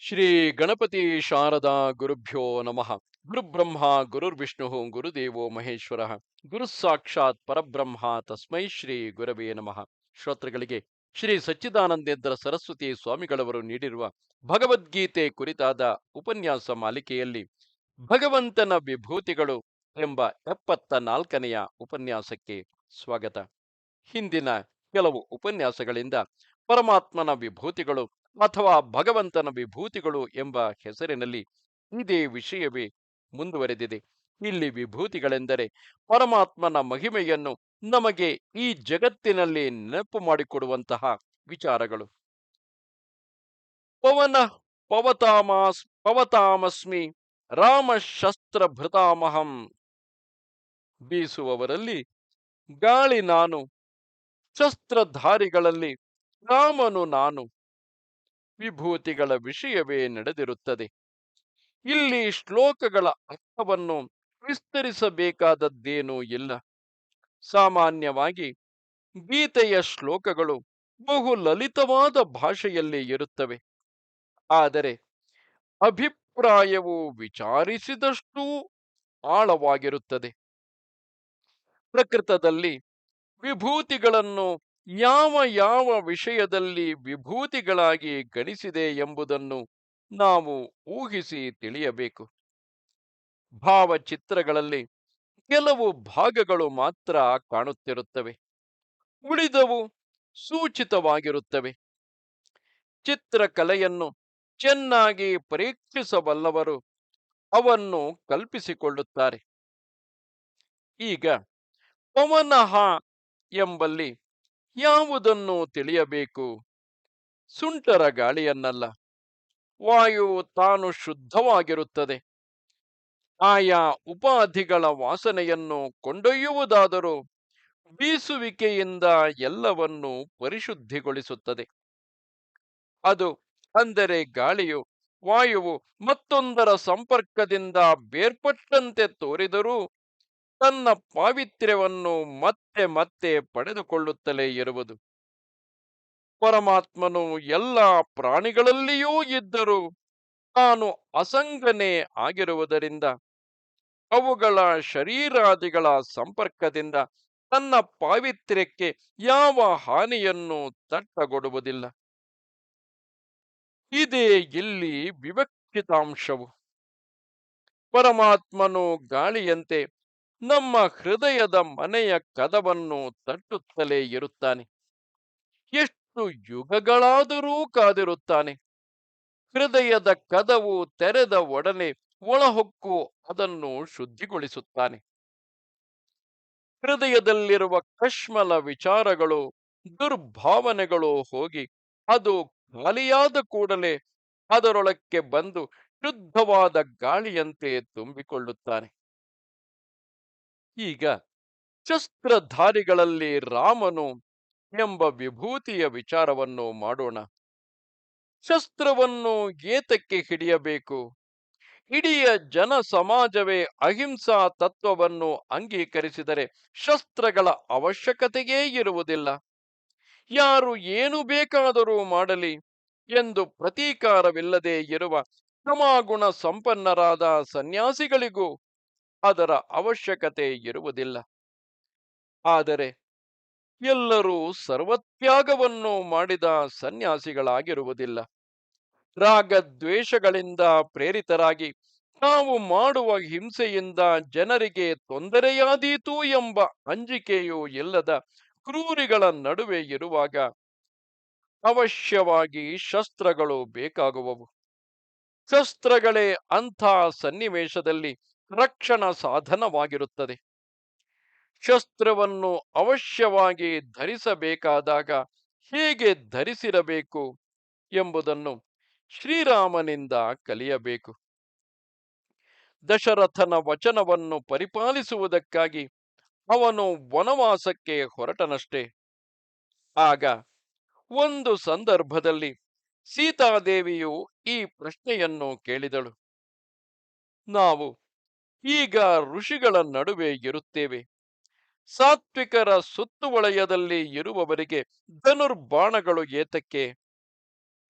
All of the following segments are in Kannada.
ಶ್ರೀ ಗಣಪತಿ ಶಾರದಾ ಗುರುಭ್ಯೋ ನಮಃ. ಗುರುಬ್ರಹ್ಮ, ಗುರುರ್ವಿಷ್ಣು, ಗುರುದೇವೋ ಮಹೇಶ್ವರ, ಗುರು ಸಾಕ್ಷಾತ್ ಪರಬ್ರಹ್ಮ ತಸ್ಮೈ ಶ್ರೀ ಗುರವೇ ನಮಃ. ಶ್ರೋತೃಗಳಿಗೆ, ಶ್ರೀ ಸಚ್ಚಿದಾನಂದೇಂದ್ರ ಸರಸ್ವತಿ ಸ್ವಾಮಿಗಳವರು ನೀಡಿರುವ ಭಗವದ್ಗೀತೆ ಕುರಿತಾದ ಉಪನ್ಯಾಸ ಮಾಲಿಕೆಯಲ್ಲಿ ಭಗವಂತನ ವಿಭೂತಿಗಳು ಎಂಬ ಎಪ್ಪತ್ತ ನಾಲ್ಕನೆಯ ಉಪನ್ಯಾಸಕ್ಕೆ ಸ್ವಾಗತ. ಹಿಂದಿನ ಕೆಲವು ಉಪನ್ಯಾಸಗಳಿಂದ ಪರಮಾತ್ಮನ ವಿಭೂತಿಗಳು ಅಥವಾ ಭಗವಂತನ ವಿಭೂತಿಗಳು ಎಂಬ ಹೆಸರಿನಲ್ಲಿ ಇದೇ ವಿಷಯವೇ ಮುಂದುವರೆದಿದೆ. ಇಲ್ಲಿ ವಿಭೂತಿಗಳೆಂದರೆ ಪರಮಾತ್ಮನ ಮಹಿಮೆಯನ್ನು ನಮಗೆ ಈ ಜಗತ್ತಿನಲ್ಲಿ ನೆನಪು ಮಾಡಿಕೊಡುವಂತಹ ವಿಚಾರಗಳು. ಪವನ, ಪವತಾಮಾಸ್, ಪವತಾಮಸ್ಮಿ ರಾಮ ಶಸ್ತ್ರ ಭೃತಾಮಹಂ ಬೀಸುವವರಲ್ಲಿ ಗಾಳಿ ನಾನು, ಶಸ್ತ್ರಧಾರಿಗಳಲ್ಲಿ ರಾಮನು ನಾನು. ವಿಭೂತಿಗಳ ವಿಷಯವೇ ನಡೆದಿರುತ್ತದೆ. ಇಲ್ಲಿ ಶ್ಲೋಕಗಳ ಅರ್ಥವನ್ನು ವಿಸ್ತರಿಸಬೇಕಾದದ್ದೇನೂ ಇಲ್ಲ. ಸಾಮಾನ್ಯವಾಗಿ ಗೀತೆಯ ಶ್ಲೋಕಗಳು ಬಹು ಲಲಿತವಾದ ಭಾಷೆಯಲ್ಲಿ ಇರುತ್ತವೆ. ಆದರೆ ಅಭಿಪ್ರಾಯವು ವಿಚಾರಿಸಿದಷ್ಟೂ ಆಳವಾಗಿರುತ್ತದೆ. ಪ್ರಕೃತದಲ್ಲಿ ವಿಭೂತಿಗಳನ್ನು ಯಾವ ಯಾವ ವಿಷಯದಲ್ಲಿ ವಿಭೂತಿಗಳಾಗಿ ಗಣಿಸಿದೆ ಎಂಬುದನ್ನು ನಾವು ಊಹಿಸಿ ತಿಳಿಯಬೇಕು. ಭಾವಚಿತ್ರಗಳಲ್ಲಿ ಕೆಲವು ಭಾಗಗಳು ಮಾತ್ರ ಕಾಣುತ್ತಿರುತ್ತವೆ. ಉಳಿದವು ಸೂಚಿತವಾಗಿರುತ್ತವೆ. ಚಿತ್ರಕಲೆಯನ್ನು ಚೆನ್ನಾಗಿ ಪರೀಕ್ಷಿಸಬಲ್ಲವರು ಅವನ್ನು ಕಲ್ಪಿಸಿಕೊಳ್ಳುತ್ತಾರೆ. ಈಗ ಪವನಃ ಎಂಬಲ್ಲಿ ಯಾವುದನ್ನು ತಿಳಿಯಬೇಕು? ಸುಂಟರ ಗಾಳಿಯನ್ನಲ್ಲ. ವಾಯು ತಾನು ಶುದ್ಧವಾಗಿರುತ್ತದೆ. ಆಯಾ ಉಪಾಧಿಗಳ ವಾಸನೆಯನ್ನು ಕೊಂಡೊಯ್ಯುವುದಾದರೂ ಬೀಸುವಿಕೆಯಿಂದ ಎಲ್ಲವನ್ನು ಪರಿಶುದ್ಧಿಗೊಳಿಸುತ್ತದೆ. ಅದು ಅಂದರೆ ಗಾಳಿಯು ವಾಯುವು ಮತ್ತೊಂದರ ಸಂಪರ್ಕದಿಂದ ಬೇರ್ಪಟ್ಟಂತೆ ತೋರಿದರೂ ತನ್ನ ಪಾವಿತ್ರ್ಯವನ್ನು ಮತ್ತೆ ಮತ್ತೆ ಪಡೆದುಕೊಳ್ಳುತ್ತಲೇ ಇರುವುದು. ಪರಮಾತ್ಮನು ಎಲ್ಲ ಪ್ರಾಣಿಗಳಲ್ಲಿಯೂ ಇದ್ದರೂ ತಾನು ಅಸಂಗನೇ ಆಗಿರುವುದರಿಂದ, ಅವುಗಳ ಶರೀರಾದಿಗಳ ಸಂಪರ್ಕದಿಂದ ತನ್ನ ಪಾವಿತ್ರ್ಯಕ್ಕೆ ಯಾವ ಹಾನಿಯನ್ನು ತಟ್ಟಗೊಡುವುದಿಲ್ಲ. ಇದೇ ಇಲ್ಲಿ ವಿವಕ್ಷಿತಾಂಶವು. ಪರಮಾತ್ಮನು ಗಾಳಿಯಂತೆ ನಮ್ಮ ಹೃದಯದ ಮನೆಯ ಕದವನ್ನು ತಟ್ಟುತ್ತಲೇ ಇರುತ್ತಾನೆ. ಎಷ್ಟು ಯುಗಗಳಾದರೂ ಕಾದಿರುತ್ತಾನೆ. ಹೃದಯದ ಕದವು ತೆರೆದ ಒಡನೆ ಒಳಹೊಕ್ಕು ಅದನ್ನು ಶುದ್ಧಿಗೊಳಿಸುತ್ತಾನೆ. ಹೃದಯದಲ್ಲಿರುವ ಕಶ್ಮಲ ವಿಚಾರಗಳು, ದುರ್ಭಾವನೆಗಳು ಹೋಗಿ ಅದು ಖಾಲಿಯಾದ ಕೂಡಲೇ ಅದರೊಳಕ್ಕೆ ಬಂದು ಶುದ್ಧವಾದ ಗಾಳಿಯಂತೆ ತುಂಬಿಕೊಳ್ಳುತ್ತಾನೆ. ಈಗ ಶಸ್ತ್ರಧಾರಿಗಳಲ್ಲಿ ರಾಮನು ಎಂಬ ವಿಭೂತಿಯ ವಿಚಾರವನ್ನು ಮಾಡೋಣ. ಶಸ್ತ್ರವನ್ನು ಏತಕ್ಕೆ ಹಿಡಿಯಬೇಕು? ಇಡಿಯ ಜನ ಸಮಾಜವೇ ಅಹಿಂಸಾ ತತ್ವವನ್ನು ಅಂಗೀಕರಿಸಿದರೆ ಶಸ್ತ್ರಗಳ ಅವಶ್ಯಕತೆಯೇ ಇರುವುದಿಲ್ಲ. ಯಾರು ಏನು ಬೇಕಾದರೂ ಮಾಡಲಿ ಎಂದು ಪ್ರತೀಕಾರವಿಲ್ಲದೆ ಇರುವ ಕ್ಷಮಾಗುಣ ಸಂಪನ್ನರಾದ ಸನ್ಯಾಸಿಗಳಿಗೂ ಅದರ ಅವಶ್ಯಕತೆ ಇರುವುದಿಲ್ಲ. ಆದರೆ ಎಲ್ಲರೂ ಸರ್ವತ್ಯಾಗವನ್ನು ಮಾಡಿದ ಸನ್ಯಾಸಿಗಳಾಗಿರುವುದಿಲ್ಲ. ರಾಗದ್ವೇಷಗಳಿಂದ ಪ್ರೇರಿತರಾಗಿ ನಾವು ಮಾಡುವ ಹಿಂಸೆಯಿಂದ ಜನರಿಗೆ ತೊಂದರೆಯಾದೀತು ಎಂಬ ಅಂಜಿಕೆಯೂ ಇಲ್ಲದ ಕ್ರೂರಿಗಳ ನಡುವೆ ಇರುವಾಗ ಅವಶ್ಯವಾಗಿ ಶಸ್ತ್ರಗಳು ಬೇಕಾಗುವವು. ಶಸ್ತ್ರಗಳೇ ಅಂಥ ಸನ್ನಿವೇಶದಲ್ಲಿ ರಕ್ಷಣಾ ಸಾಧನವಾಗಿರುತ್ತದೆ. ಶಸ್ತ್ರವನ್ನು ಅವಶ್ಯವಾಗಿ ಧರಿಸಬೇಕಾದಾಗ ಹೇಗೆ ಧರಿಸಿರಬೇಕು ಎಂಬುದನ್ನು ಶ್ರೀರಾಮನಿಂದ ಕಲಿಯಬೇಕು. ದಶರಥನ ವಚನವನ್ನು ಪರಿಪಾಲಿಸುವುದಕ್ಕಾಗಿ ಅವನು ವನವಾಸಕ್ಕೆ ಹೊರಟನಷ್ಟೇ. ಆಗ ಒಂದು ಸಂದರ್ಭದಲ್ಲಿ ಸೀತಾದೇವಿಯು ಈ ಪ್ರಶ್ನೆಯನ್ನು ಕೇಳಿದಳು. ನಾವು ಈಗ ಋಷಿಗಳ ನಡುವೆ ಇರುತ್ತೇವೆ. ಸಾತ್ವಿಕರ ಸುತ್ತುವಳಯದಲ್ಲಿ ಇರುವವರಿಗೆ ಧನುರ್ಬಾಣಗಳು ಏತಕ್ಕೆ?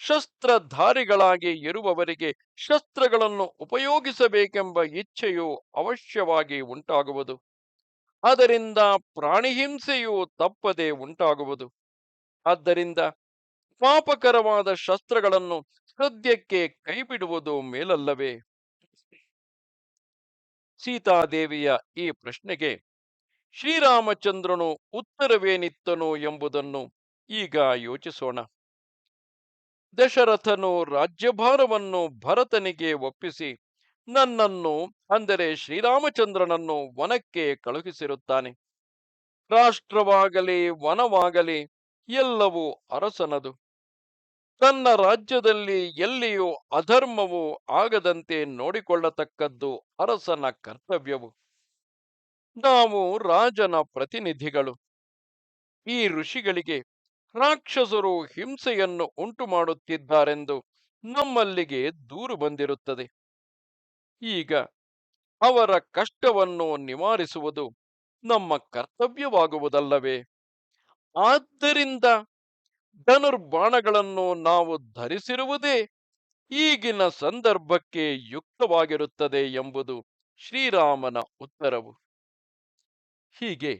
ಶಸ್ತ್ರಧಾರಿಗಳಾಗಿ ಇರುವವರಿಗೆ ಶಸ್ತ್ರಗಳನ್ನು ಉಪಯೋಗಿಸಬೇಕೆಂಬ ಇಚ್ಛೆಯು ಅವಶ್ಯವಾಗಿ ಉಂಟಾಗುವುದು. ಅದರಿಂದ ಪ್ರಾಣಿಹಿಂಸೆಯು ತಪ್ಪದೆ ಉಂಟಾಗುವುದು. ಆದ್ದರಿಂದ ಪಾಪಕರವಾದ ಶಸ್ತ್ರಗಳನ್ನು ಸದ್ಯಕ್ಕೆ ಕೈಬಿಡುವುದು ಮೇಲಲ್ಲವೇ? ಸೀತಾದೇವಿಯ ಈ ಪ್ರಶ್ನೆಗೆ ಶ್ರೀರಾಮಚಂದ್ರನು ಉತ್ತರವೇನಿತ್ತನು ಎಂಬುದನ್ನು ಈಗ ಯೋಚಿಸೋಣ. ದಶರಥನು ರಾಜ್ಯಭಾರವನ್ನು ಭರತನಿಗೆ ಒಪ್ಪಿಸಿ ನನ್ನನ್ನು, ಅಂದರೆ ಶ್ರೀರಾಮಚಂದ್ರನನ್ನು ವನಕ್ಕೆ ಕಳುಹಿಸಿರುತ್ತಾನೆ. ರಾಷ್ಟ್ರವಾಗಲಿ, ವನವಾಗಲಿ ಎಲ್ಲವೂ ಅರಸನದು. ತನ್ನ ರಾಜ್ಯದಲ್ಲಿ ಎಲ್ಲಿಯೂ ಅಧರ್ಮವು ಆಗದಂತೆ ನೋಡಿಕೊಳ್ಳತಕ್ಕದ್ದು ಅರಸನ ಕರ್ತವ್ಯವು. ನಾವು ರಾಜನ ಪ್ರತಿನಿಧಿಗಳು. ಈ ಋಷಿಗಳಿಗೆ ರಾಕ್ಷಸರು ಹಿಂಸೆಯನ್ನು ಉಂಟು ಮಾಡುತ್ತಿದ್ದಾರೆಂದು ನಮ್ಮಲ್ಲಿಗೆ ದೂರು ಬಂದಿರುತ್ತದೆ. ಈಗ ಅವರ ಕಷ್ಟವನ್ನು ನಿವಾರಿಸುವುದು ನಮ್ಮ ಕರ್ತವ್ಯವಾಗುವುದಲ್ಲವೇ. ಆದ್ದರಿಂದ ಧನುರ್ಬಾಣಗಳನ್ನು ನಾವು ಧರಿಸಿರುವುದೇ ಈಗಿನ ಸಂದರ್ಭಕ್ಕೆ ಯುಕ್ತವಾಗಿರುತ್ತದೆ ಎಂಬುದು ಶ್ರೀರಾಮನ ಉತ್ತರವು. ಹೀಗೆ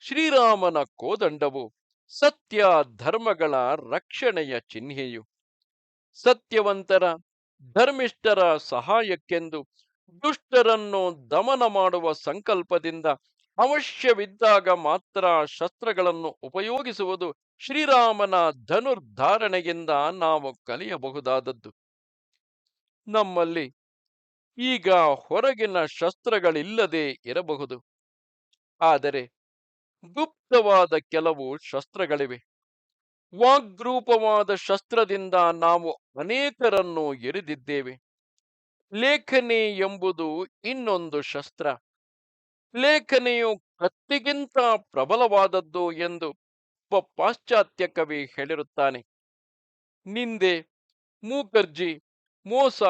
ಶ್ರೀರಾಮನ ಕೋದಂಡವು ಸತ್ಯ ಧರ್ಮಗಳ ರಕ್ಷಣೆಯ ಚಿಹ್ನೆಯು. ಸತ್ಯವಂತರ, ಧರ್ಮಿಷ್ಠರ ಸಹಾಯಕ್ಕೆಂದು ದುಷ್ಟರನ್ನು ದಮನ ಮಾಡುವ ಸಂಕಲ್ಪದಿಂದ ಅವಶ್ಯವಿದ್ದಾಗ ಮಾತ್ರ ಶಸ್ತ್ರಗಳನ್ನು ಉಪಯೋಗಿಸುವುದು ಶ್ರೀರಾಮನ ಧನುರ್ಧಾರಣೆಯಿಂದ ನಾವು ಕಲಿಯಬಹುದಾದದ್ದು. ನಮ್ಮಲ್ಲಿ ಈಗ ಹೊರಗಿನ ಶಸ್ತ್ರಗಳಿಲ್ಲದೆ ಇರಬಹುದು. ಆದರೆ ಗುಪ್ತವಾದ ಕೆಲವು ಶಸ್ತ್ರಗಳಿವೆ. ವಾಗ್ರೂಪವಾದ ಶಸ್ತ್ರದಿಂದ ನಾವು ಅನೇಕರನ್ನು ಎರಿದಿದ್ದೇವೆ. ಲೇಖನಿ ಎಂಬುದು ಇನ್ನೊಂದು ಶಸ್ತ್ರ. ಲೇಖನಿಯು ಕತ್ತಿಗಿಂತ ಪ್ರಬಲವಾದದ್ದು ಎಂದು ಒಬ್ಬ ಪಾಶ್ಚಾತ್ಯ ಕವಿ ಹೇಳಿರುತ್ತಾನೆ. ನಿಂದೆ ಮೂಕರ್ಜಿ ಮೋಸ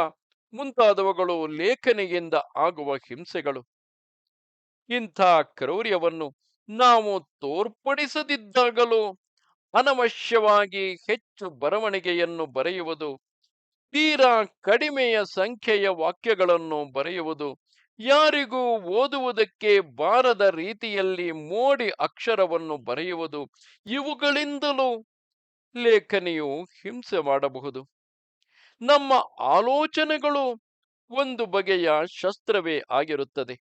ಮುಂತಾದವುಗಳು ಲೇಖನೆಯಿಂದ ಆಗುವ ಹಿಂಸೆಗಳು. ಇಂಥ ಕ್ರೌರ್ಯವನ್ನು ನಾವು ತೋರ್ಪಡಿಸದಿದ್ದಾಗಲೂ ಅನವಶ್ಯವಾಗಿ ಹೆಚ್ಚು ಬರವಣಿಗೆಯನ್ನು ಬರೆಯುವುದು, ತೀರಾ ಕಡಿಮೆಯ ಸಂಖ್ಯೆಯ ವಾಕ್ಯಗಳನ್ನು ಬರೆಯುವುದು ಯಾರಿಗೂ ಓದುವುದಕ್ಕೆ ಬಾರದ ರೀತಿಯಲ್ಲಿ ಮೋಡಿ ಅಕ್ಷರವನ್ನು ಬರೆಯುವುದು ಇವುಗಳಿಂದಲೂ ಲೇಖನಿಯು ಹಿಂಸೆ ಮಾಡಬಹುದು. ನಮ್ಮ ಆಲೋಚನೆಗಳು ಒಂದು ಬಗೆಯ ಶಸ್ತ್ರವೇ ಆಗಿರುತ್ತದೆ.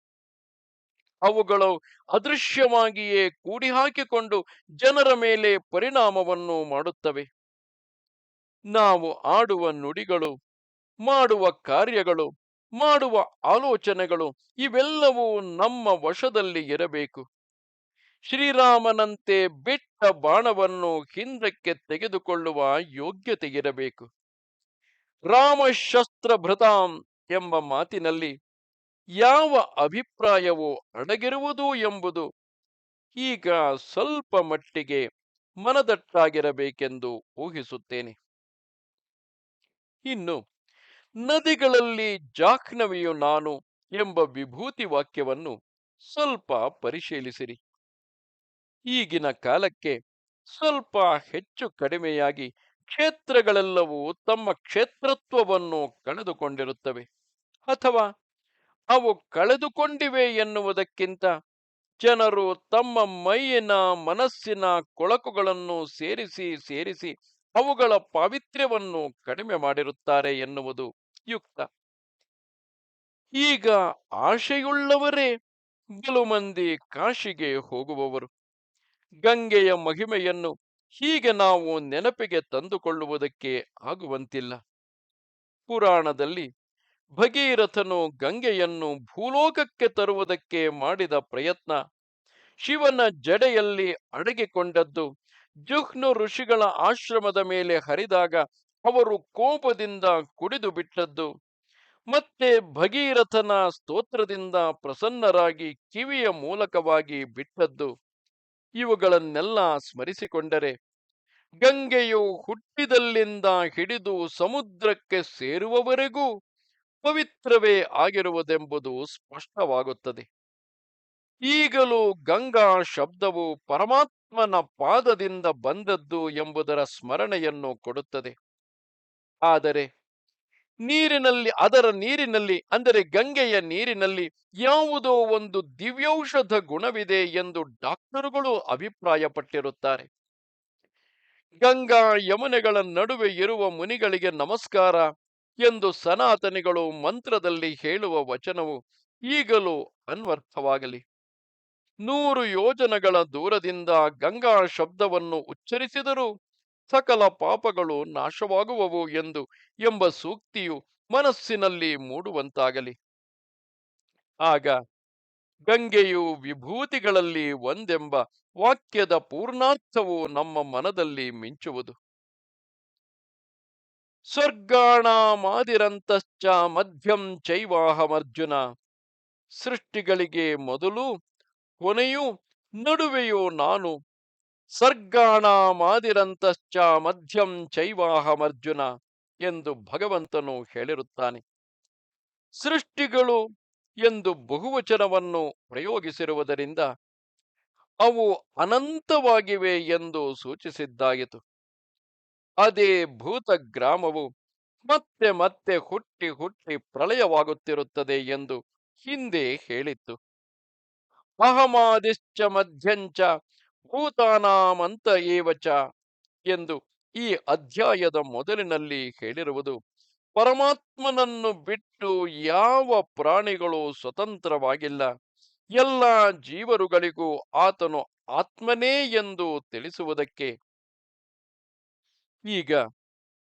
ಅವುಗಳು ಅದೃಶ್ಯವಾಗಿಯೇ ಕೂಡಿ ಹಾಕಿಕೊಂಡು ಜನರ ಮೇಲೆ ಪರಿಣಾಮವನ್ನು ಮಾಡುತ್ತವೆ. ನಾವು ಆಡುವ ನುಡಿಗಳು, ಮಾಡುವ ಕಾರ್ಯಗಳು ಮಾಡುವ ಆಲೋಚನೆಗಳು ಇವೆಲ್ಲವೂ ನಮ್ಮ ವಶದಲ್ಲಿ ಇರಬೇಕು. ಶ್ರೀರಾಮನಂತೆ ಬಿಟ್ಟ ಬಾಣವನ್ನು ಹಿಂದಕ್ಕೆ ತೆಗೆದುಕೊಳ್ಳುವ ಯೋಗ್ಯತೆ ಇರಬೇಕು. ರಾಮಶಸ್ತ್ರಭೃತಾಂ ಎಂಬ ಮಾತಿನಲ್ಲಿ ಯಾವ ಅಭಿಪ್ರಾಯವು ಅಡಗಿರುವುದು ಎಂಬುದು ಈಗ ಸ್ವಲ್ಪ ಮಟ್ಟಿಗೆ ಮನದಟ್ಟಾಗಿರಬೇಕೆಂದು ಊಹಿಸುತ್ತೇನೆ. ಇನ್ನು ನದಿಗಳಲ್ಲಿ ಜಾಹ್ನವಿಯು ನಾನು ಎಂಬ ವಿಭೂತಿ ವಾಕ್ಯವನ್ನು ಸ್ವಲ್ಪ ಪರಿಶೀಲಿಸಿರಿ. ಈಗಿನ ಕಾಲಕ್ಕೆ ಸ್ವಲ್ಪ ಹೆಚ್ಚು ಕಡಿಮೆಯಾಗಿ ಕ್ಷೇತ್ರಗಳೆಲ್ಲವೂ ತಮ್ಮ ಕ್ಷೇತ್ರತ್ವವನ್ನು ಕಳೆದುಕೊಂಡಿರುತ್ತವೆ. ಅಥವಾ ಅವು ಕಳೆದುಕೊಂಡಿವೆ ಎನ್ನುವುದಕ್ಕಿಂತ ಜನರು ತಮ್ಮ ಮೈಯಿನ ಮನಸ್ಸಿನ ಕೊಳಕುಗಳನ್ನು ಸೇರಿಸಿ ಸೇರಿಸಿ ಅವುಗಳ ಪಾವಿತ್ರ್ಯವನ್ನು ಕಡಿಮೆ ಮಾಡಿರುತ್ತಾರೆ ಎನ್ನುವುದು ಯುಕ್ತ. ಈಗ ಆಶೆಯುಳ್ಳವರೇ ಕೆಲವು ಮಂದಿ ಕಾಶಿಗೆ ಹೋಗುವವರು. ಗಂಗೆಯ ಮಹಿಮೆಯನ್ನು ಹೀಗೆ ನಾವು ನೆನಪಿಗೆ ತಂದುಕೊಳ್ಳುವುದಕ್ಕೆ ಆಗುವಂತಿಲ್ಲ. ಪುರಾಣದಲ್ಲಿ ಭಗೀರಥನು ಗಂಗೆಯನ್ನು ಭೂಲೋಕಕ್ಕೆ ತರುವುದಕ್ಕೆ ಮಾಡಿದ ಪ್ರಯತ್ನ ಶಿವನ ಜಡೆಯಲ್ಲಿ ಅಡಗಿಕೊಂಡದ್ದು ಜುಹ್ನು ಋಷಿಗಳ ಆಶ್ರಮದ ಮೇಲೆ ಹರಿದಾಗ ಅವರು ಕೋಪದಿಂದ ಕುಡಿದು ಬಿಟ್ಟದ್ದು. ಮತ್ತೆ ಭಗೀರಥನ ಸ್ತೋತ್ರದಿಂದ ಪ್ರಸನ್ನರಾಗಿ ಕಿವಿಯ ಮೂಲಕವಾಗಿ ಬಿಟ್ಟದ್ದು. ಇವುಗಳನ್ನೆಲ್ಲ ಸ್ಮರಿಸಿಕೊಂಡರೆ ಗಂಗೆಯು ಹುಟ್ಟಿದಲ್ಲಿಂದ ಹಿಡಿದು ಸಮುದ್ರಕ್ಕೆ ಸೇರುವವರೆಗೂ ಪವಿತ್ರವೇ ಆಗಿರುವುದೆಂಬುದು ಸ್ಪಷ್ಟವಾಗುತ್ತದೆ. ಈಗಲೂ ಗಂಗಾ ಶಬ್ದವು ಪರಮಾತ್ಮನ ಪಾದದಿಂದ ಬಂದದ್ದು ಎಂಬುದರ ಸ್ಮರಣೆಯನ್ನು ಕೊಡುತ್ತದೆ. ಆದರೆ ನೀರಿನಲ್ಲಿ, ಅದರ ನೀರಿನಲ್ಲಿ, ಅಂದರೆ ಗಂಗೆಯ ನೀರಿನಲ್ಲಿ ಯಾವುದೋ ಒಂದು ದಿವ್ಯೌಷಧ ಗುಣವಿದೆ ಎಂದು ಡಾಕ್ಟರುಗಳು ಅಭಿಪ್ರಾಯಪಟ್ಟಿರುತ್ತಾರೆ. ಗಂಗಾ ಯಮುನೆಗಳ ನಡುವೆ ಇರುವ ಮುನಿಗಳಿಗೆ ನಮಸ್ಕಾರ ಎಂದು ಸನಾತನಿಗಳು ಮಂತ್ರದಲ್ಲಿ ಹೇಳುವ ವಚನವು ಈಗಲೂ ಅನ್ವರ್ಥವಾಗಲಿ. ನೂರು ಯೋಜನಗಳ ದೂರದಿಂದ ಗಂಗಾ ಶಬ್ದವನ್ನು ಉಚ್ಚರಿಸಿದರೂ ಸಕಲ ಪಾಪಗಳು ನಾಶವಾಗುವವು ಎಂದು ಎಂಬ ಸೂಕ್ತಿಯು ಮನಸ್ಸಿನಲ್ಲಿ ಮೂಡುವಂತಾಗಲಿ. ಆಗ ಗಂಗೆಯು ವಿಭೂತಿಗಳಲ್ಲಿ ಒಂದೆಂಬ ವಾಕ್ಯದ ಪೂರ್ಣಾರ್ಥವು ನಮ್ಮ ಮನದಲ್ಲಿ ಮಿಂಚುವುದು. ಸ್ವರ್ಗಾಣಾಮಾದಿರಂತಶ್ಚ ಮಧ್ಯಂ ಚೈವಾಹಮರ್ಜುನ ಸೃಷ್ಟಿಗಳಿಗೆ ಮೊದಲು ಕೊನೆಯೂ ನಡುವೆಯೂ ನಾನು ಸರ್ಗಾಣಾಮಾದಿರಂತಶ್ಚ ಮಧ್ಯಂ ಚೈವಾಹಮರ್ಜುನ ಎಂದು ಭಗವಂತನು ಹೇಳಿರುತ್ತಾನೆ. ಸೃಷ್ಟಿಗಳು ಎಂದು ಬಹುವಚನವನ್ನು ಪ್ರಯೋಗಿಸಿರುವುದರಿಂದ ಅವು ಅನಂತವಾಗಿವೆ ಎಂದು ಸೂಚಿಸಿದ್ದಾಯಿತು. ಅದೇ ಭೂತ ಗ್ರಾಮವು ಮತ್ತೆ ಮತ್ತೆ ಹುಟ್ಟಿ ಹುಟ್ಟಿ ಪ್ರಳಯವಾಗುತ್ತಿರುತ್ತದೆ ಎಂದು ಹಿಂದೆ ಹೇಳಿತ್ತು. ಅಹಮಾದಿಶ್ಚ ಮಧ್ಯಂಚ ಭೂತಾನಾಮಂತ ಏವಚ ಎಂದು ಈ ಅಧ್ಯಾಯದ ಮೊದಲಿನಲ್ಲಿ ಹೇಳಿರುವುದು, ಪರಮಾತ್ಮನನ್ನು ಬಿಟ್ಟು ಯಾವ ಪ್ರಾಣಿಗಳು ಸ್ವತಂತ್ರವಾಗಿಲ್ಲ. ಎಲ್ಲ ಜೀವರುಗಳಿಗೂ ಆತನು ಆತ್ಮನೇ ಎಂದು ತಿಳಿಸುವುದಕ್ಕೆ. ಈಗ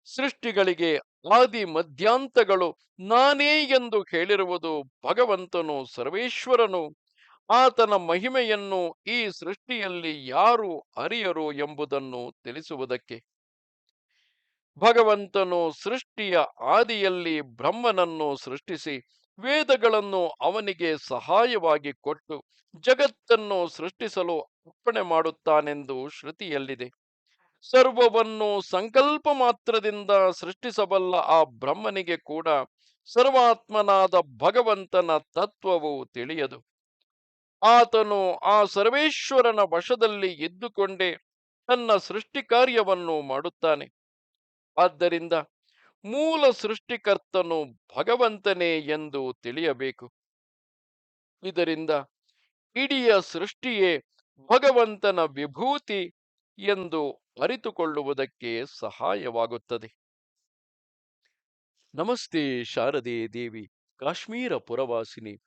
ಸೃಷ್ಟಿಗಳಿಗೆ ಆದಿ ಮಧ್ಯಾಂತಗಳು ನಾನೇ ಎಂದು ಹೇಳಿರುವುದು ಭಗವಂತನು ಸರ್ವೇಶ್ವರನು. ಆತನ ಮಹಿಮೆಯನ್ನು ಈ ಸೃಷ್ಟಿಯಲ್ಲಿ ಯಾರು ಅರಿಯರು ಎಂಬುದನ್ನು ತಿಳಿಸುವುದಕ್ಕೆ. ಭಗವಂತನು ಸೃಷ್ಟಿಯ ಆದಿಯಲ್ಲಿ ಬ್ರಹ್ಮನನ್ನು ಸೃಷ್ಟಿಸಿ ವೇದಗಳನ್ನು ಅವನಿಗೆ ಸಹಾಯವಾಗಿ ಕೊಟ್ಟು ಜಗತ್ತನ್ನು ಸೃಷ್ಟಿಸಲು ಅರ್ಪಣೆ ಮಾಡುತ್ತಾನೆಂದು ಶ್ರುತಿಯಲ್ಲಿದೆ. ಸರ್ವವನ್ನು ಸಂಕಲ್ಪ ಮಾತ್ರದಿಂದ ಸೃಷ್ಟಿಸಬಲ್ಲ ಆ ಬ್ರಹ್ಮನಿಗೆ ಕೂಡ ಸರ್ವಾತ್ಮನಾದ ಭಗವಂತನ ತತ್ವವು ತಿಳಿಯದು. ಆತನು ಆ ಸರ್ವೇಶ್ವರನ ವಶದಲ್ಲಿ ಇದ್ದುಕೊಂಡೇ ತನ್ನ ಸೃಷ್ಟಿ ಕಾರ್ಯವನ್ನು ಮಾಡುತ್ತಾನೆ. ಆದ್ದರಿಂದ ಮೂಲ ಸೃಷ್ಟಿಕರ್ತನು ಭಗವಂತನೇ ಎಂದು ತಿಳಿಯಬೇಕು. ಇದರಿಂದ ಇಡಿಯ ಸೃಷ್ಟಿಯೇ ಭಗವಂತನ ವಿಭೂತಿ ಎಂದು ಅರಿತುಕೊಳ್ಳುವುದಕ್ಕೆ ಸಹಾಯವಾಗುತ್ತದೆ. ನಮಸ್ತೆ ಶಾರದೆ ದೇವಿ, ಕಾಶ್ಮೀರ ಪುರವಾಸಿನಿ.